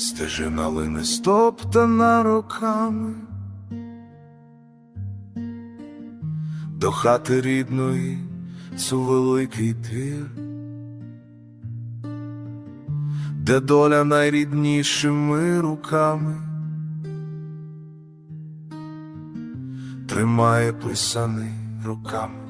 Стежина лине стоптана роками. До хати рідної цю великий тир, де доля найріднішими руками. Тримає писаний руками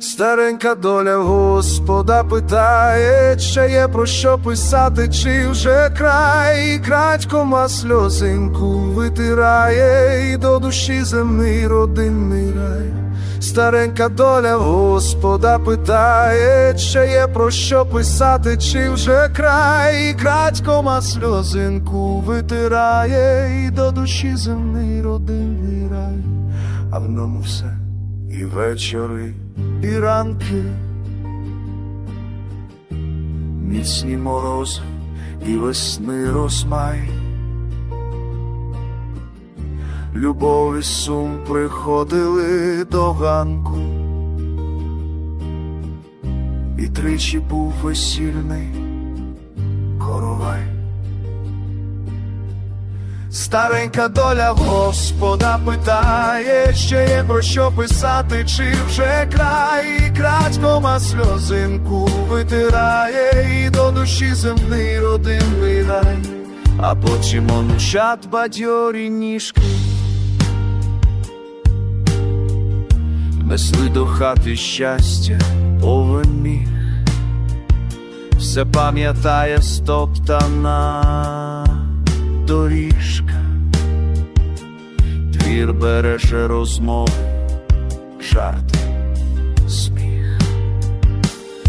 Старенька доля Господа питає, чи є про що писати, чи вже край, крадькома сльозинку витирає, і до душі земний родинний рай. Старенька доля Господа питає, чи є про що писати, чи вже край, крадькома сльозинку витирає, і до душі земний родинний рай, а в ньому все і вечори, і ранки, міцні морози і весни розмай. Любов і сум приходили до ганку, і тричі був весільний Старенька доля Господа питає, ще є про що писати, чи вже край, і крадькома сльозинку витирає, і до душі земний родинний рай, а потім онучат бадьорі ніжки. Несли до хати щастя, повен міг, все пам'ятає стоптана доріжка, двір береже розмови, жарти, сміх.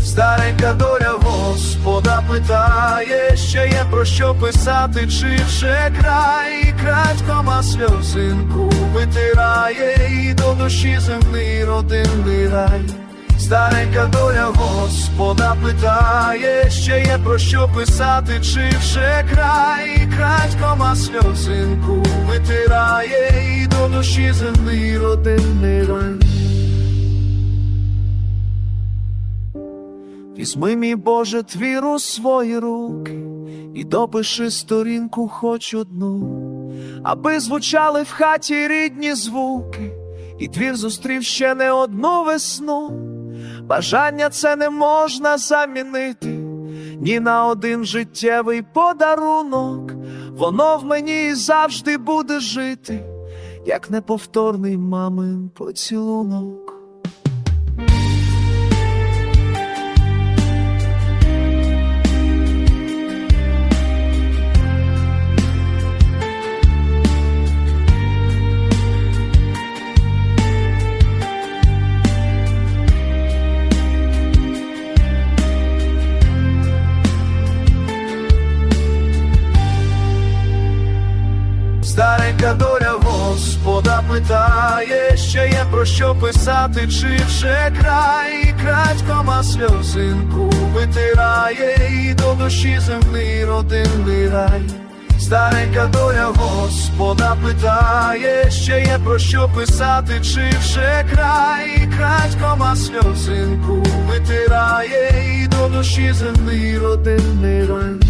Старенька доля Господа питає, ще є про що писати, чи вже край, крадькома сльозинку витирає, і до душі земний родинний рай. Старенька доля Господа питає, ще є про що писати, чи вже край, крадькома сльозинку витирає, і до душі земний родинний рай. Візьми, мій Боже, твір у свої руки і допиши сторінку хоч одну, аби звучали в хаті рідні звуки, і двір зустрів ще не одну весну. Бажання це не можна замінити ні на один життєвий подарунок. Воно в мені завжди буде жити, як неповторний мамин поцілунок. Старенька доля Господа питає, ще є про що писати, чи вже край, крадькома сльозинку витирає, і до душі земний родинний рай. Старенька доля Господа питає, ще є про що писати, чи вже край, крадькома сльозинку витирає, і до душі земний родинний рай.